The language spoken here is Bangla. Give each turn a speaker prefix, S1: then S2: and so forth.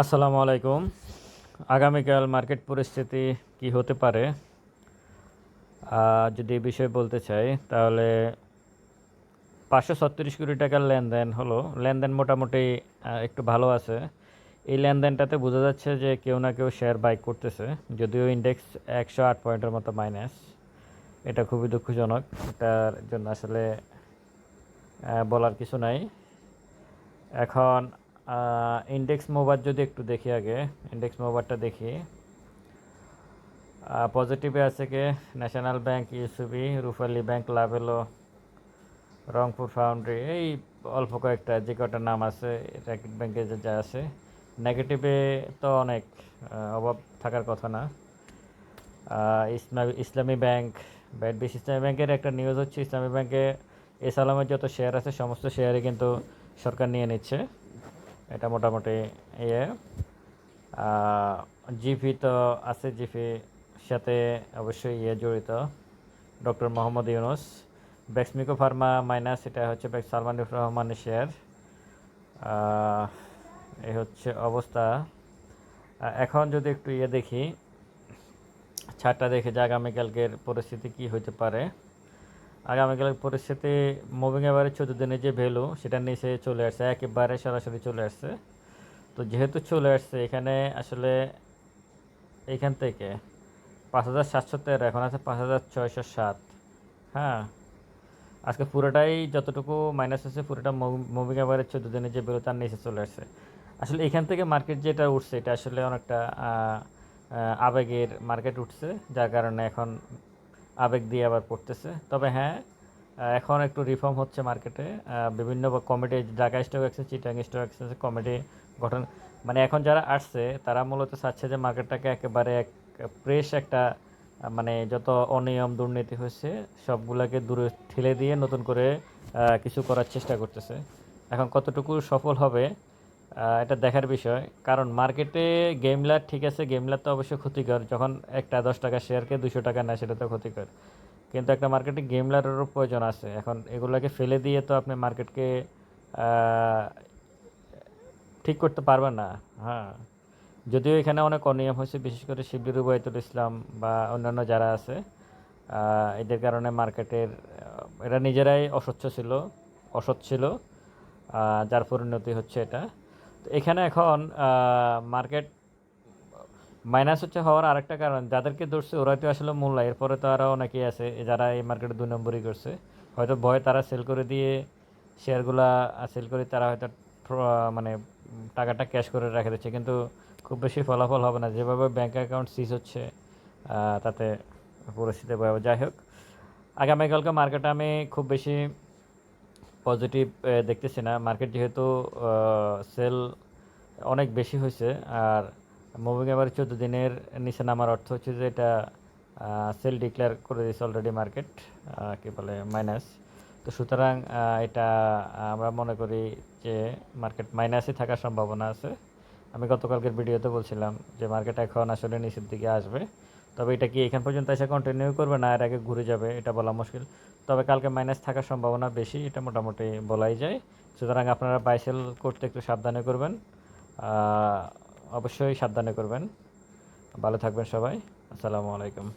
S1: আসসালামু আলাইকুম। আগামীকাল মার্কেট পরিস্থিতি কি হতে পারে? যদি এই বিষয়ে বলতে চাই, তাহলে পাঁচশো ছত্রিশ কোটি টাকার লেনদেন হলো। লেনদেন মোটামুটি একটু ভালো আছে। এই লেনদেনটাতে বোঝা যাচ্ছে যে কেউ না কেউ শেয়ার বাই করতেছে, যদিও ইন্ডেক্স একশো আট পয়েন্টের মতো মাইনাস এটা খুবই দুঃখজনক। এটার জন্য আসলে বলার কিছু নাই। এখন ইন্ডেক্স মোবার যদি একটু দেখি আগে ইন্ডেক্স মোবারটা দেখি। পজিটিভে আছে কে? National bank UCB Rupali bank Lovello Rangpur foundry এই অল্প কয়েকটা, যে কটা নাম আছে র্যাকেট ব্যাংকে যে যা আছে। নেগেটিভে তো অনেক অভাব থাকার কথা না। ইসলামী ইসলামী ব্যাংক ব্যাট বিশ ইসলামী ব্যাংকের একটা নিউজ হচ্ছে, ইসলামী ব্যাংকে এস আলমের যত শেয়ার আছে, সমস্ত শেয়ারই কিন্তু সরকার নিয়ে নিচ্ছে। এটা মোটামুটি ইয়ে। জিপি তো আছে জিপি সাথে অবশ্যই ইয়ে জড়িত, doctor Mohammad Yunus. Beximco pharma minus এটা হচ্ছে ব্যাক সালমান রহমানের শেয়ার এই হচ্ছে অবস্থা। এখন যদি একটু ইয়ে দেখি, ছাড়টা দেখে যে আগামীকালকের পরিস্থিতি কি হতে পারে। আগামীকালের পরিস্থিতি মুভিং এবারে চোদ্দ দিনের যে ভ্যালু সেটা নিচে চলে আসছে, একেবারে সরাসরি চলে আসছে। তো যেহেতু চলে আসছে, এখানে আসলে এইখান থেকে পাঁচ হাজার সাতশো তেরো, এখন আছে পাঁচ হাজার ছয়শো সাত। হ্যাঁ আজকে পুরোটাই যতটুকু মাইনাস হচ্ছে পুরোটা মুভিং এবারে চোদ্দ দিনের যে ভ্যালু তার নিচে চলে আসছে। আসলে এখান থেকে মার্কেট যেটা উঠছে, এটা আসলে অনেকটা আবেগের মার্কেট উঠছে, যার কারণে এখন আবেগ দিয়ে আবার পড়তেছে। তবে হ্যাঁ এখন একটু রিফর্ম হচ্ছে মার্কেটে বিভিন্ন committee Dhaka stock exchange Chittagong stock exchange committee গঠন মানে এখন যারা আসছে, তারা মূলত চাচ্ছে যে মার্কেটটাকে একেবারে এক ফ্রেশ একটা মানে যত অনিয়ম দুর্নীতি হয়েছে, সবগুলোকে দূরে ঠেলে দিয়ে নতুন করে কিছু করার চেষ্টা করতেছে। এখন কতটুকু সফল হবে এটা দেখার বিষয়। কারণ মার্কেটে গেমলার ঠিক আছে গেমলার তো অবশ্যই ক্ষতিকর। যখন একটা দশ টাকা শেয়ারকে দুশো টাকা নেয়, সেটা তো ক্ষতিকর। কিন্তু একটা মার্কেটে গেমলারেরও প্রয়োজন আছে। এখন এগুলোকে ফেলে দিয়ে তো আপনি মার্কেটকে ঠিক করতে পারবেন না। হ্যাঁ। যদিও এখানে অনেক অনিয়ম হয়েছে, বিশেষ করে শিবির রুবায়তুল ইসলাম বা অন্যান্য যারা আছে এদের কারণে মার্কেটের, এরা নিজেরাই অস্বচ্ছ ছিল, অসৎ ছিল যার পরিণতি হচ্ছে এটা। এখানে এখন মার্কেট মাইনাস হচ্ছে হওয়ার আরেকটা কারণ। যাদেরকে ধরছে, ওরাই তো আসলে মূল্য। এরপরে তো আরও অনেকেই আছে যারা এই মার্কেটে দুই নম্বরই করছে। হয়তো ভয়ে তারা সেল করে দিয়ে শেয়ারগুলা সেল করে তারা হয়তো মানে টাকাটা ক্যাশ করে রেখে দিচ্ছে। কিন্তু খুব বেশি ফলাফল হবে না। যেভাবে ব্যাঙ্ক অ্যাকাউন্ট সিজ হচ্ছে তাতে পরিস্থিতি যাই হোক, আগামীকালকে মার্কেটে আমি খুব বেশি পজিটিভ দেখতেছি না। মার্কেট যেহেতু সেল অনেক বেশি হয়েছে। আর মুভিং এবার চোদ্দ দিনের নিচে নামার অর্থ হচ্ছে যে এটা সেল ডিক্লেয়ার করে দিয়েছে অলরেডি মার্কেট কী বলে মাইনাস তো সুতরাং এটা আমরা মনে করি যে মার্কেট মাইনাসে থাকার সম্ভাবনা আছে। আমি গতকালকের ভিডিওতে বলছিলাম যে মার্কেট এখন আসলে নিচের দিকে আসবে। তবে এটা কি এখান পর্যন্ত এসে কন্টিনিউ করবে না এর আগে ঘুরে যাবে? এটা বলা মুশকিল। তবে কালকে মাইনাস থাকার সম্ভাবনা বেশি, এটা মোটামুটি বলাই যায়। সুতরাং আপনারা বাইসেল করতে একটু সাবধানে করবেন। অবশ্যই সাবধানে করবেন। ভালো থাকবেন সবাই। আসসালামু আলাইকুম।